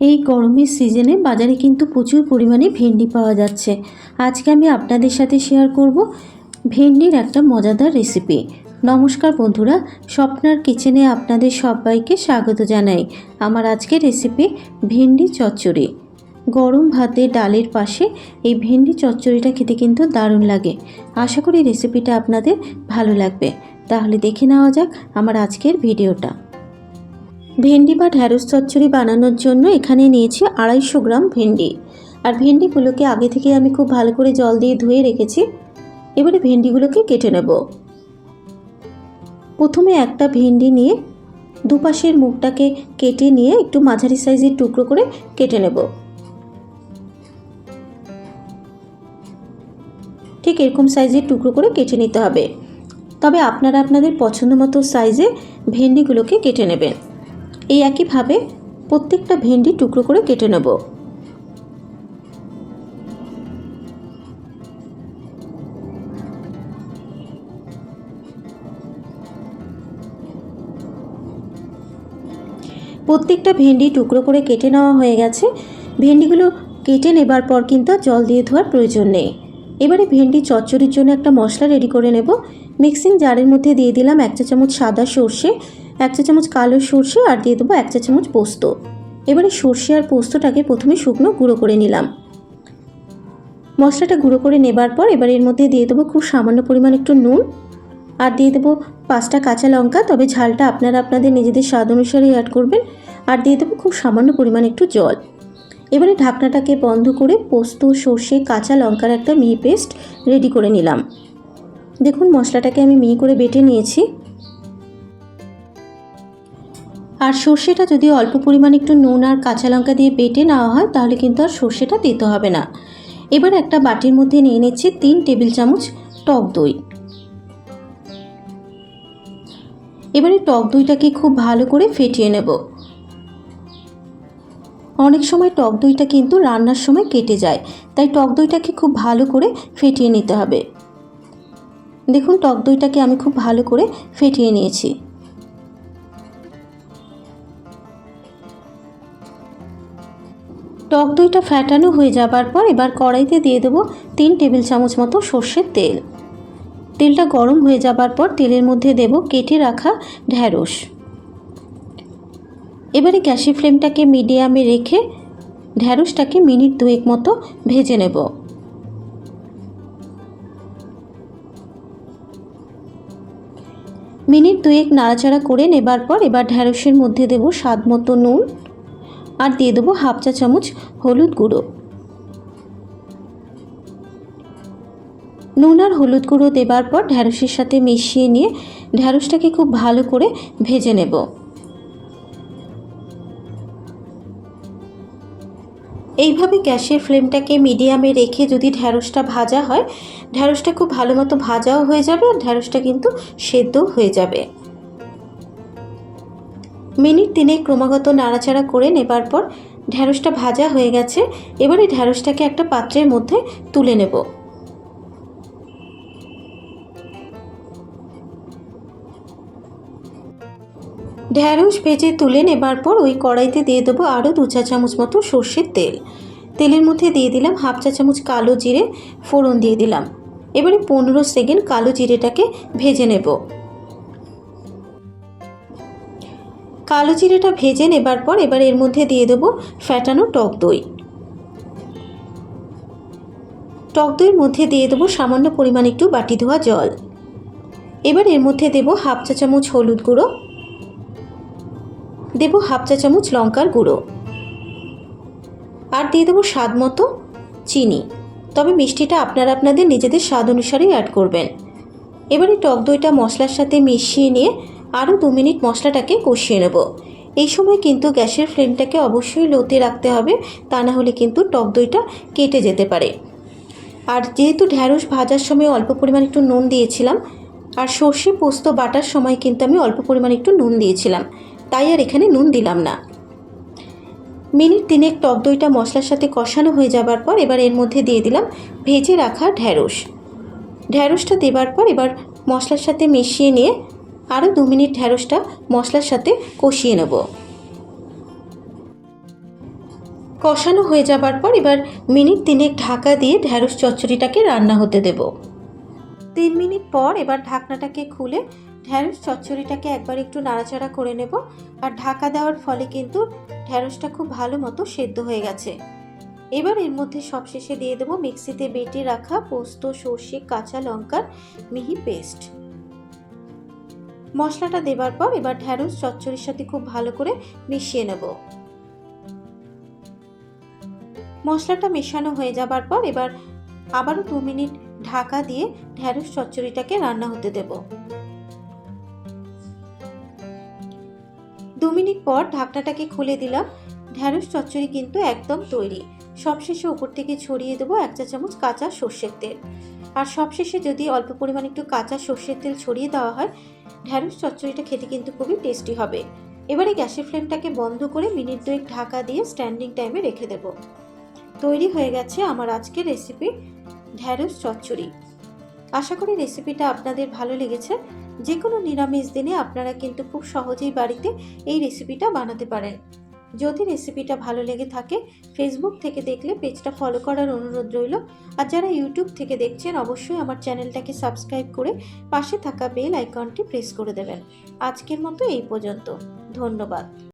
এই গরমের সিজনে বাজারে কিন্তু প্রচুর পরিমাণে ভেন্ডি পাওয়া যাচ্ছে। আজকে আমি আপনাদের সাথে শেয়ার করব ভেন্ডির একটা মজাদার রেসিপি নমস্কার বন্ধুরা, স্বপ্নার কিচেনে আপনাদের সবাইকে স্বাগত জানাই আমার আজকের রেসিপি ভেন্ডি চচ্চড়ি। গরম ভাতে ডালের পাশে এই ভেন্ডি চচ্চড়িটা খেতে কিন্তু দারুণ লাগে। আশা করি রেসিপিটা আপনাদের ভালো লাগবে। তাহলে দেখে নেওয়া যাক আমার আজকের ভিডিওটা ভেন্ডি বা ঢ্যাঁড়স চচ্চড়ি বানানোর জন্য এখানে নিয়েছি আড়াইশো গ্রাম ভেন্ডি। আর ভেন্ডিগুলোকে আগে থেকে আমি খুব ভালো করে জল দিয়ে ধুয়ে রেখেছি। এবারে ভেন্ডিগুলোকে কেটে নেব। প্রথমে একটা ভেন্ডি নিয়ে দুপাশের মুখটাকে কেটে নিয়ে একটু মাঝারি সাইজের টুকরো করে কেটে নেব। ঠিক এরকম সাইজের টুকরো করে কেটে নিতে হবে। তবে আপনারা আপনাদের পছন্দ মতো সাইজে ভেন্ডিগুলোকে কেটে নেবেন। এই একইভাবে প্রত্যেকটা ভেন্ডি টুকরো করে কেটে নেব। প্রত্যেকটা ভেন্ডি টুকরো করে কেটে নেওয়া হয়ে গেছে। ভেন্ডিগুলো কেটে নেবার পর কিন্তু জল দিয়ে ধোয়ার প্রয়োজন নেই। এবারে ভেন্ডি চচ্চড়ির জন্য একটা মশলা রেডি করে নেব। মিক্সিং জারের মধ্যে দিয়ে দিলাম এক চা চামচ সাদা সর্ষে এক চা চামচ কালো সর্ষে আর দিয়ে দেবো এক চা চামচ পোস্ত। এবারে সর্ষে আর পোস্তটাকে প্রথমে শুকনো গুঁড়ো করে নিলাম। মশলাটা গুঁড়ো করে নেবার পর এবার এর মধ্যে দিয়ে দেবো খুব সামান্য পরিমাণ একটু নুন। আর দিয়ে দেবো পাঁচটা কাঁচা লঙ্কা, তবে ঝালটা আপনারা আপনাদের নিজেদের স্বাদ অনুসারে অ্যাড করবেন। আর দিয়ে দেবো খুব সামান্য পরিমাণ একটু জল। এবারে ঢাকনাটাকে বন্ধ করে পোস্ত, সর্ষে, কাঁচা লঙ্কার একটা মিহি পেস্ট রেডি করে নিলাম। দেখুন মশলাটাকে আমি মিহি করে বেটে নিয়েছি। আর সর্ষেটা যদি অল্প পরিমাণ একটু নুন আর কাঁচা লঙ্কা দিয়ে বেটে নেওয়া হয়, তাহলে কিন্তু আর সর্ষেটা দিতে হবে না। এবার একটা বাটির মধ্যে নিয়ে নিচ্ছি তিন টেবিল চামচ টক দই। এবারে টক দইটাকে খুব ভালো করে ফেটিয়ে নেব। অনেক সময় টক দইটা কিন্তু রান্নার সময় কেটে যায়, তাই টক দইটাকে খুব ভালো করে ফেটিয়ে নিতে হবে। দেখুন, টক দইটাকে আমি খুব ভালো করে ফেটিয়ে নিয়েছি। টক দইটা ফ্যাটানো হয়ে যাবার পর এবার কড়াইতে দিয়ে দেবো তিন টেবিল চামচ মতো সর্ষের তেল। তেলটা গরম হয়ে যাবার পর তেলের মধ্যে দেব কেটে রাখা ঢ্যাঁড়স। এবারে গ্যাসের ফ্লেমটাকে মিডিয়ামে রেখে ঢ্যাঁড়সটাকে মিনিট দুয়েক মতো ভেজে নেব। মিনিট দুয়েক নাড়াচাড়া করে নেবার পর এবার ঢ্যাঁড়সের মধ্যে দেব স্বাদ মতো নুন আর দিয়ে দেবো হাফ চা চামচ হলুদ গুঁড়ো। নুন আর হলুদ গুঁড়ো দেবার পর ঢ্যাঁড়সের সাথে মিশিয়ে নিয়ে ঢ্যাঁড়সটাকে খুব ভালো করে ভেজে নেব। এইভাবে গ্যাসের ফ্লেমটাকে মিডিয়ামে রেখে যদি ঢ্যাঁড়সটা ভাজা হয় ঢ্যাঁড়সটা খুব ভালো মতো ভাজাও হয়ে যাবে আর ঢ্যাঁড়সটা কিন্তু সেদ্ধও হয়ে যাবে। মিনিট তিনে ক্রমাগত নাড়াচাড়া করে নেবার পর ঢ্যাঁড়সটা ভাজা হয়ে গেছে। এবারে ঢ্যাঁড়সটাকে একটা পাত্রের মধ্যে তুলে নেব। ঢ্যাঁড়স ভেজে তুলে নেবার পর ওই কড়াইতে দিয়ে দেবো আরও দু চা চামচ মতো সর্ষের তেল। তেলের মধ্যে দিয়ে দিলাম হাফ চা চামচ কালো জিরে, ফোড়ন দিয়ে দিলাম। এবারে পনেরো সেকেন্ড কালো জিরেটাকে ভেজে নেব। কালো জিরেটা ভেজে নেবার পর এবার এর মধ্যে দিয়ে দেবো ফ্যাটানো টক দই। টক দইয়ের মধ্যে দিয়ে দেবো সামান্য পরিমাণ একটু বাটি ধোয়া জল। এবার এর মধ্যে দেবো হাফ চা চামচ হলুদ গুঁড়ো। দেবো হাফ চা চামচ লঙ্কার গুঁড়ো। আর দিয়ে দেবো স্বাদ মতো চিনি। তবে মিষ্টিটা আপনারা আপনাদের নিজেদের স্বাদ অনুসারেই অ্যাড করবেন। এবারে টক দইটা মশলার সাথে মিশিয়ে নিয়ে আরও দু মিনিট মশলাটাকে কষিয়ে নেব। এই সময় কিন্তু গ্যাসের ফ্লেমটাকে অবশ্যই লোতে রাখতে হবে, তা না হলে কিন্তু টক দইটা কেটে যেতে পারে। আর যেহেতু ঢ্যাঁড়স ভাজার সময় অল্প পরিমাণ একটু নুন দিয়েছিলাম, আর সর্ষে পোস্ত বাটার সময় কিন্তু আমি অল্প পরিমাণ একটু নুন দিয়েছিলাম, তাই আর এখানে নুন দিলাম না। মিনিট তিনেক টক দইটা মশলার সাথে কষানো হয়ে যাবার পর এবার এর মধ্যে দিয়ে দিলাম ভেজে রাখা ঢ্যাঁড়স। ঢ্যাঁড়সটা দেবার পর এবার মশলার সাথে মিশিয়ে নিয়ে আরও দু মিনিট ঢ্যাঁড়সটা মশলার সাথে কষিয়ে নেব। কষানো হয়ে যাবার পর এবার মিনিট তিনেক ঢাকা দিয়ে ঢ্যাঁড়স চচ্চড়িটাকে রান্না হতে দেব। তিন মিনিট পর এবার ঢাকনাটাকে খুলে ঢ্যাঁড়স চচ্চড়িটাকে একবার একটু নাড়াচাড়া করে নেব আর ঢাকা দেওয়ার ফলে কিন্তু ঢ্যাঁড়সটা খুব ভালো মতো সেদ্ধ হয়ে গেছে। এবার এর মধ্যে সবশেষে দিয়ে দেবো মিক্সিতে বেটে রাখা পোস্ত, সর্ষে, কাঁচা লঙ্কার মিহি পেস্ট। মশলাটা দেবার পর এবার ঢ্যাঁড়স চচ্চড়ির সাথে খুব ভালো করে মিশিয়ে নেব। মশলাটা মেশানো হয়ে যাবার পর এবার আবারও দু মিনিট ঢাকা দিয়ে ঢ্যাঁড়স চচ্চড়িটাকে রান্না হতে দেব। দু মিনিট পর ঢাকনাটাকে খুলে দিলাম। ঢ্যাঁড়স চচ্চড়ি কিন্তু একদম তৈরি। সবশেষে উপর থেকে ছড়িয়ে দেবো এক চা চামচ কাঁচা সর্ষের তেল। আর সবশেষে যদি অল্প পরিমাণে একটু কাঁচা সর্ষের তেল ছড়িয়ে দেওয়া হয়, ঢ্যাঁড়স চচ্চড়িটা খেতে কিন্তু খুবই টেস্টি হবে। এবারে গ্যাসের ফ্লেমটাকে বন্ধ করে মিনিট দুয়েক ঢাকা দিয়ে স্ট্যান্ডিং টাইমে রেখে দেব। তৈরি হয়ে গেছে আমার আজকের রেসিপি ঢ্যাঁড়স চচ্চড়ি। আশা করি রেসিপিটা আপনাদের ভালো লেগেছে। যে কোনো নিরামিষ দিনে আপনারা কিন্তু খুব সহজেই বাড়িতে এই রেসিপিটা বানাতে পারেন। যদি রেসিপিটা ভালো লেগে থাকে ফেসবুক থেকে দেখলে পেজটা ফলো করার অনুরোধ রইল। আর যারা ইউটিউব থেকে দেখছেন, অবশ্যই আমার চ্যানেলটাকে সাবস্ক্রাইব করে পাশে থাকা বেল আইকনটি প্রেস করে দেবেন। আজকের মতো এই পর্যন্ত। ধন্যবাদ।